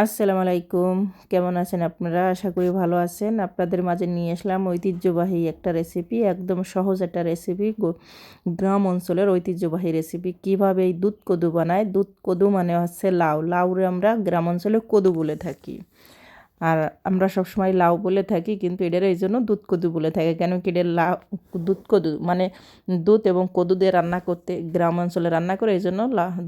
আসসালামু আলাইকুম। কেমন আছেন আপনারা? আশা করি ভালো আছেন। আপনাদের মাঝে নিয়ে আসলাম ঐতিহ্যবাহী একটা রেসিপি একদম সহজ একটা রেসিপি গ্রাম অঞ্চলের ঐতিহ্যবাহী রেসিপি কীভাবে এই দুধ কদু বানায়? দুধ কদু মানে হচ্ছে লাউ। লাউরে আমরা গ্রাম অঞ্চলে কদু বলে থাকি। আর আমরা সবসময় লাউ বলে থাকি, কিন্তু এটার এই জন্য দুধ কদু বলে থাকে। কেন কি এটা লাউ, দুধ কদু মানে দুধ এবং কদু দিয়ে রান্না করতে, গ্রাম অঞ্চলে রান্না করে, এই জন্য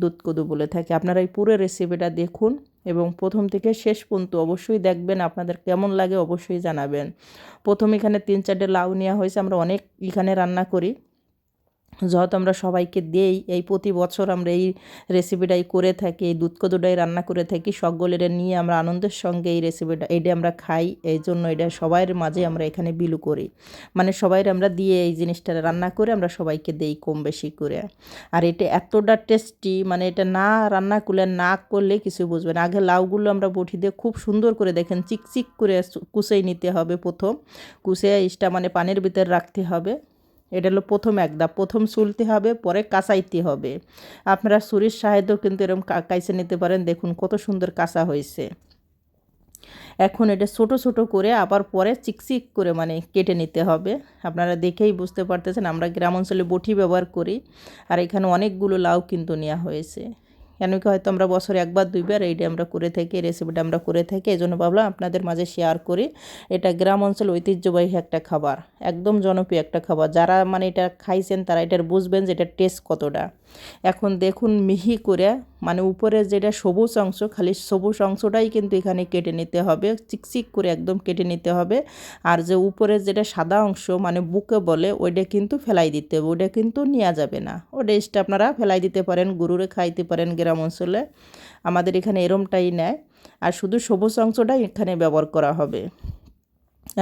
দুধ কদু বলে থাকে। আপনারা এই পুরো রেসিপিটা দেখুন। এবং প্রথম থেকে শেষ পর্যন্ত অবশ্যই দেখবেন আপনাদের কেমন লাগে অবশ্যই জানাবেন। প্রথম এখানে তিন চারটে লাউ নেওয়া হয়েছে, আমরা অনেক এখানে রান্না করি। যেহেতু আমরা সবাইকে দেই, এই প্রতি বছর আমরা এই রেসিপিটাই করে থাকি, এই দুধ কদুটাই রান্না করে থাকি, সকলের নিয়ে আমরা আনন্দের সঙ্গে এই রেসিপিটা এটা আমরা খাই, এই জন্য এটা সবাইয়ের মাঝে আমরা এখানে বিলু করি। মানে সবাইয়ের আমরা দিয়ে এই জিনিসটা রান্না করে আমরা সবাইকে দেই কম বেশি করে। আর এটা এতটা টেস্টি মানে এটা না রান্না করলে, না করলে কিছু বুঝবেন আগে লাউগুলো আমরা বটি দিয়ে খুব সুন্দর করে দেখেন, চিকচিক করে কুচেই নিতে হবে প্রথম। কুচে ইসটা মানে পানির ভিতরে রাখতে হবে। এটা হলো প্রথম এক প্রথম চুলতে হবে, পরে কাঁচাইতে হবে। আপনারা ছুরির সাহায্যেও কিন্তু এরকম কাইসে নিতে পারেন। দেখুন কত সুন্দর কাঁচা হয়েছে। এখন এটা ছোট ছোট করে আবার পরে চিকচিক করে মানে কেটে নিতে হবে। আপনারা দেখেই বুঝতে পারতেছেন, আমরা গ্রাম অঞ্চলে বটি ব্যবহার করি। আর এখানে অনেকগুলো লাউ কিন্তু নেওয়া হয়েছে। কেন কি হয়তো আমরা বছরে একবার, দুইবার এইটা আমরা করে থাকি রেসিপিটা আমরা করে থাকি এই জন্য ভাবলাম আপনাদের মাঝে শেয়ার করি। এটা গ্রাম অঞ্চল ঐতিহ্যবাহী একটা খাবার, একদম জনপ্রিয় একটা খাবার। যারা মানে এটা খাইছেন তারা এটার বুঝবেন যে এটার টেস্ট কতটা। এখন দেখুন মিহি করে মানে উপরে যেটা সবুজ অংশ, খালি সবুজ অংশটাই কিন্তু এখানে কেটে নিতে হবে, চিকচিক করে একদম কেটে নিতে হবে। আর যে উপরে যেটা সাদা অংশ মানে বুকে বলে, ওইটা কিন্তু ফেলাই দিতে হবে, ওইটা কিন্তু নেওয়া যাবে না। ওটা আপনারা ফেলাই দিতে পারেন, গরুরে খাইতে পারেন গ্রাম অঞ্চলে আমাদের এখানে এরমটাই নেয়। আর শুধু সবুজ অংশটাই এখানে ব্যবহার করা হবে।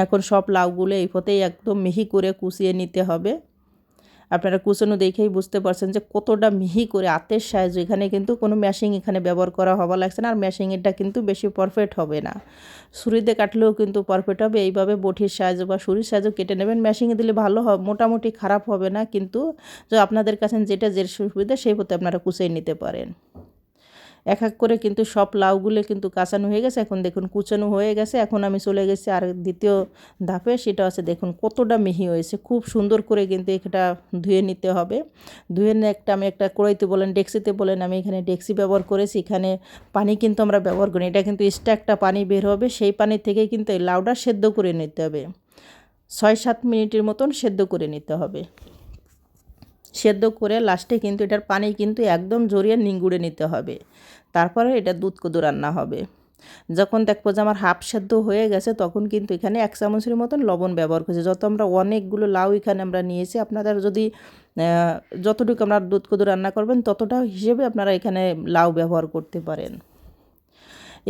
এখন সব লাউগুলো এই পথেই একদম মিহি করে কুচিয়ে নিতে হবে। আপনারা কুচানো দেখেই বুঝতে পারছেন যে কতটা মিহি করে আতের সাহায্য এখানে কিন্তু কোনো ম্যাশিং এখানে ব্যবহার করা হওয়া লাগছে না, আর ম্যাশিংয়েরটা কিন্তু বেশি পারফেক্ট হবে না। ছুরিতে কাটলেও কিন্তু পারফেক্ট হবে, এইভাবে বটির সাহায্য বা সুরির সাহায্য কেটে নেবেন। ম্যাশিংয়ে দিলে ভালো হবে মোটামুটি খারাপ হবে না, কিন্তু আপনাদের কাছে যেটা যে সুবিধা, সেই পথে আপনারা কুচিয়ে নিতে পারেন। এক এক করে কিন্তু সব লাউগুলো কিন্তু কাঁচানো হয়ে গেছে। এখন দেখুন কুচানো হয়ে গেছে। এখন আমি চলে গেছি আর দ্বিতীয় ধাপে, সেটা আছে দেখুন কতটা মিহি হয়েছে। খুব সুন্দর করে কিন্তু এটা ধুয়ে নিতে হবে। ধুয়ে নিয়ে একটা আমি একটা কড়াইতে বলেন ডেক্সিতে বলেন, আমি এখানে ডেক্সি ব্যবহার করেছি। এখানে পানি কিন্তু আমরা ব্যবহার করি এটা কিন্তু এক্সট্রা একটা পানি বের হবে, সেই পানি থেকে কিন্তু এই লাউটা সেদ্ধ করে নিতে হবে। ছয় সাত মিনিটের মতন সেদ্ধ করে নিতে হবে। সেদ্ধ করে লাস্টে কিন্তু এটার পানি কিন্তু একদম জড়িয়ে নিংগুড়ে নিতে হবে। তারপরে এটা দুধ কদু রান্না হবে। যখন দেখব যে আমার হাফ সেদ্ধ হয়ে গেছে, তখন কিন্তু এখানে এক চামচের মতন লবণ ব্যবহার করছি। যত আমরা অনেকগুলো লাউ এখানে আমরা নিয়েছি, আপনাদের যদি যতটুকু আপনার দুধ কদু রান্না করবেন, ততটা হিসেবে আপনারা এখানে লাউ ব্যবহার করতে পারেন।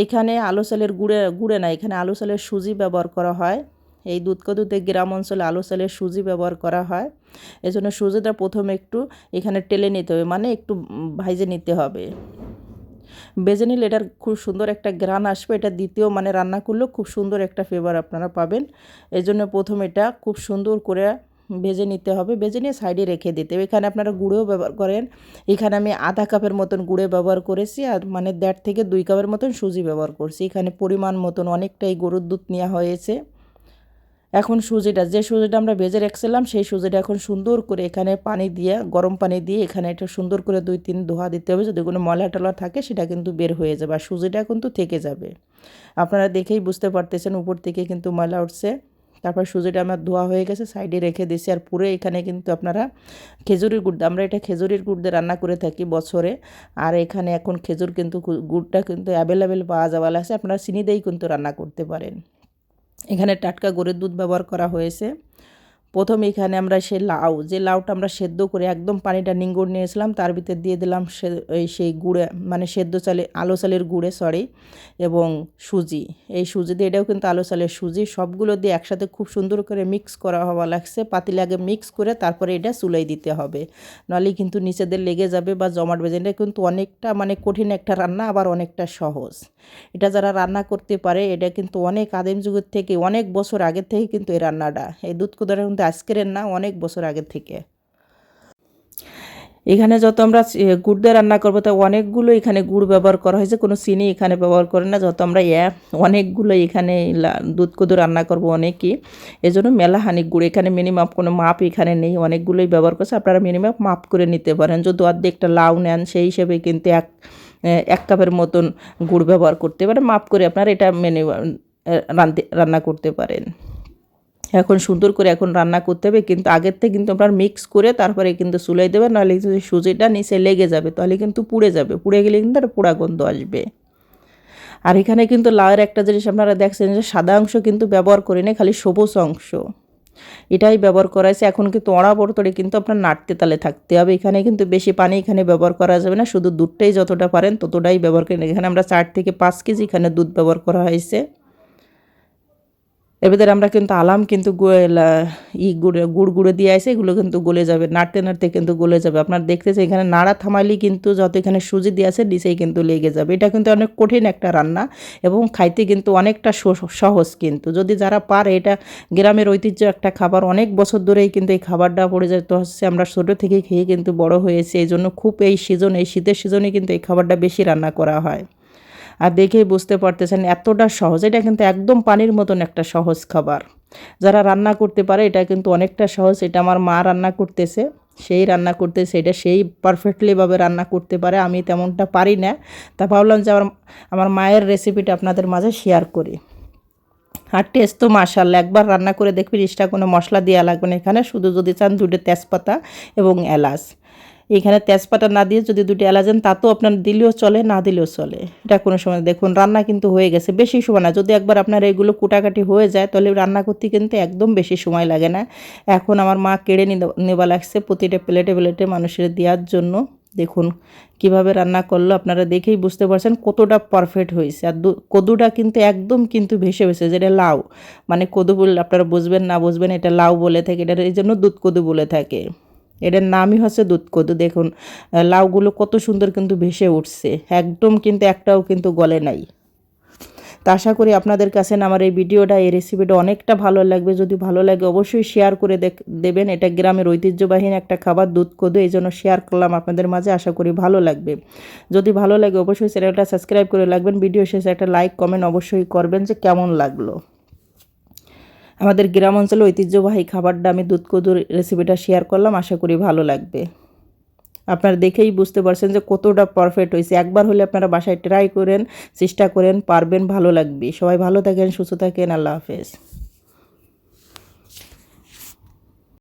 এখানে আলু চালের গুঁড়ে গুঁড়ে না, এখানে আলু চালের সুজি ব্যবহার করা হয়। এই দুধ কদুতে গ্রাম অঞ্চলে আলু চালের সুজি ব্যবহার করা হয়। এজন্য সুজিটা প্রথমে একটু এখানে টেলে নিতে হবে মানে একটু ভাইজে নিতে হবে। বেজে নিলে এটার খুব সুন্দর একটা গ্রান আসবে, এটা দ্বিতীয় মানে রান্না করলেও খুব সুন্দর একটা ফ্লেভার আপনারা পাবেন। এই জন্য প্রথম এটা খুব সুন্দর করে ভেজে নিতে হবে ভেজে নিয়ে সাইডে রেখে দিতে হবে। এখানে আপনারা গুঁড়েও ব্যবহার করেন। এখানে আমি আধা কাপের মতন গুঁড়ে ব্যবহার করেছি, আর মানে দেড় থেকে দুই কাপের মতন সুজি ব্যবহার করছি। এখানে পরিমাণ মতন অনেকটাই গরুর দুধ নেওয়া হয়েছে। এখন সুজিটা, যে সুজিটা আমরা ভেজে রেখেছিলাম, সেই সুজিটা এখন সুন্দর করে এখানে পানি দিয়ে, গরম পানি দিয়ে এখানে এটা সুন্দর করে দুই তিন ধোয়া দিতে হবে যদি কোনো ময়লা টলা থাকে, সেটা কিন্তু বের হয়ে যাবে। আর সুজিটা কিন্তু থেকে যাবে। আপনারা দেখেই বুঝতে পারতেছেন উপর থেকে কিন্তু ময়লা উঠছে। তারপর সুজিটা আমার ধোয়া হয়ে গেছে, সাইডে রেখে দিয়েছি। আর পুরো এখানে কিন্তু আপনারা খেজুরির গুড় আমরা এটা খেজুরির গুড় দিয়ে রান্না করে থাকি বছরে। আর এখানে এখন খেজুর কিন্তু গুড়টা কিন্তু অ্যাভেলেবেল পাওয়া যাওয়া লাগছে আপনারা চিনি দিয়েই কিন্তু রান্না করতে পারেন। এখানে টাটকা গরুর দুধ ব্যবহার করা হয়েছে। প্রথম এখানে আমরা সে লাউ, যে লাউটা আমরা সেদ্ধ করে একদম পানিটা নিঙ্গুড় নিয়েছিলাম, তার ভিতরে দিয়ে দিলাম সে সেই গুঁড়ে মানে সেদ্ধ চালে, আলো চালের গুঁড়ে সরি এবং সুজি। এই সুজি দিয়ে, এটাও কিন্তু আলো চালের সুজি, সবগুলো দিয়ে একসাথে খুব সুন্দর করে মিক্স করা হওয়া লাগছে। পাতিলে আগে মিক্স করে তারপরে এটা চুলাই দিতে হবে। নাহলে কিন্তু নিচেদের লেগে যাবে বা জমাট বেজে এটা কিন্তু অনেকটা মানে কঠিন একটা রান্না, আবার অনেকটা সহজ। এটা যারা রান্না করতে পারে, এটা কিন্তু অনেক আদিম যুগের থেকে, অনেক বছর আগের থেকে কিন্তু এই রান্নাটা। এই দুধ কোদারা কিন্তু আজকের না, অনেক বছর আগের থেকে। এখানে যত আমরা গুড় দিয়ে রান্না করব, তো অনেকগুলো এখানে গুড় ব্যবহার করা হয়েছে। কোনো চিনি এখানে ব্যবহার করে না, যত আমরা, এ, অনেকগুলো এখানে দুধ কদু রান্না করব অনেকই জন্য মেলা হানি গুড়, এখানে মিনিমাম কোনো মাপ এখানে নেই, অনেকগুলোই ব্যবহার করছে। আপনারা মিনিমাম মাপ করে নিতে পারেন। যদি অর্ধেকটা লাউ নেন, সেই হিসেবে কিন্তু এক এক কাপের মতন গুড় ব্যবহার করতে পারেন। মাপ করে আপনারা এটা মেনে রান্না করতে পারেন। এখন সুন্দর করে এখন রান্না করতে হবে, কিন্তু আগের থেকে কিন্তু আপনার মিক্স করে তারপরে কিন্তু চুলাই দেবেন নাহলে যদি সুজিটা নিচে লেগে যাবে, তাহলে কিন্তু পুড়ে যাবে, পুড়ে গেলে কিন্তু একটা পোড়া গন্ধ আসবে। আর এখানে কিন্তু লাউয়ের একটা জিনিস আপনারা দেখছেন যে সাদা অংশ কিন্তু ব্যবহার করি না খালি সবুজ অংশ। এটাই ব্যবহার করা হয়েছে, এখন কিন্তু অড়া বড়তরে কিন্তু আপনার নাড়তে তালে থাকতে হবে, এখানে কিন্তু বেশি পানি এখানে ব্যবহার করা যাবে না, শুধু দুধটাই যতটা পারেন ততটাই ব্যবহার করেন। এখানে আমরা চার থেকে পাঁচ কেজি এখানে দুধ ব্যবহার করা হয়েছে। ভিতরে আমরা কিন্তু আলাম কিন্তু ই গুড়ে, গুড় গুঁড়ো দিয়ে আসে, এগুলো কিন্তু গলে যাবে, নাড়তে নাড়তে কিন্তু গলে যাবে। আপনার দেখতেছে এখানে নাড়া থামালি কিন্তু যত এখানে সুজি দিয়ে আছে নিচেই কিন্তু লেগে যাবে। এটা কিন্তু অনেক কঠিন একটা রান্না এবং খাইতে কিন্তু অনেকটা সহজ কিন্তু। যদি যারা পারে, এটা গ্রামের ঐতিহ্য একটা খাবার, অনেক বছর ধরেই কিন্তু এই খাবারটা পড়ে যেত হচ্ছে আমরা ছোটো থেকে খেয়ে কিন্তু বড় হয়েছি এই জন্য খুব এই সিজন, এই শীতের সিজনে কিন্তু এই খাবারটা বেশি রান্না করা হয়। আর দেখেই বুঝতে পারতেছেন এতটা সহজ। এটা কিন্তু একদম পানির মতন একটা সহজ খাবার। যারা রান্না করতে পারে, এটা কিন্তু অনেকটা সহজ। এটা আমার মা রান্না করতেছে, সেই রান্না করতেছে, এটা সেই পারফেক্টলিভাবে রান্না করতে পারে। আমি তেমনটা পারি না। তা ভাবলাম যে আমার আমার মায়ের রেসিপিটা আপনাদের মাঝে শেয়ার করি। আর টেস্ট তো মাশাল্লাহ একবার রান্না করে দেখবি এক্সট্রা কোনো মশলা দেওয়া লাগবে না এখানে। শুধু যদি চান দুটো তেজপাতা এবং এলাচ। এখানে তেজপাতা না দিয়ে যদি দুটি এলাচ দেন তাতেও আপনার দিলেও চলে, না দিলেও চলে। এটা কোনো সময় দেখুন, রান্না কিন্তু হয়ে গেছে, বেশি সময় না। যদি একবার আপনার এগুলো কুটাকাটি হয়ে যায়, তাহলে রান্না করতে কিন্তু একদম বেশি সময় লাগে না। এখন আমার মা কেড়ে নেওয়া লাগছে প্রতিটা প্লেটে প্লেটে মানুষের দেওয়ার জন্য। দেখুন কীভাবে রান্না করল, আপনারা দেখেই বুঝতে পারছেন কতটা পারফেক্ট হয়েছে। আর কদুটা কিন্তু একদম কিন্তু ভেসে ভেসে যেটা লাউ। মানে কদু বলে, আপনারা বুঝবেন, না বুঝবেন, এটা লাউ বলে থাকে এটা এই জন্য দুধ কদু বলে থাকে। এটার নামই হচ্ছে দুধ কদু দেখুন লাউগুলো কত সুন্দর কিন্তু ভেসে উঠছে। একদম কিন্তু একটাও কিন্তু গলে নাই। তা আশা করি আপনাদের কাছে আমার এই ভিডিওটা, এই রেসিপিটা অনেকটা ভালো লাগবে। যদি ভালো লাগে অবশ্যই শেয়ার করে দেবেন। এটা গ্রামের ঐতিহ্যবাহী একটা খাবার দুধ কদু এই জন্য শেয়ার করলাম আপনাদের মাঝে, আশা করি ভালো লাগবে। যদি ভালো লাগে অবশ্যই চ্যানেলটা সাবস্ক্রাইব করে রাখবেন। ভিডিও শেষে একটা লাইক কমেন্ট অবশ্যই করবেন যে কেমন লাগল। আমাদের গ্রাম অঞ্চলে ঐতিহ্যবাহী খাবারটা আমি দুধ কদুর রেসিপিটা শেয়ার করলাম, আশা করি ভালো লাগবে। আপনারা দেখেই বুঝতে পারছেন যে কতটা পারফেক্ট হয়েছে। একবার হলে আপনারা বাসায় ট্রাই করেন, চেষ্টা করেন, পারবেন, ভালো লাগবে। সবাই ভালো থাকেন, সুস্থ থাকেন, আল্লাহ হাফেজ।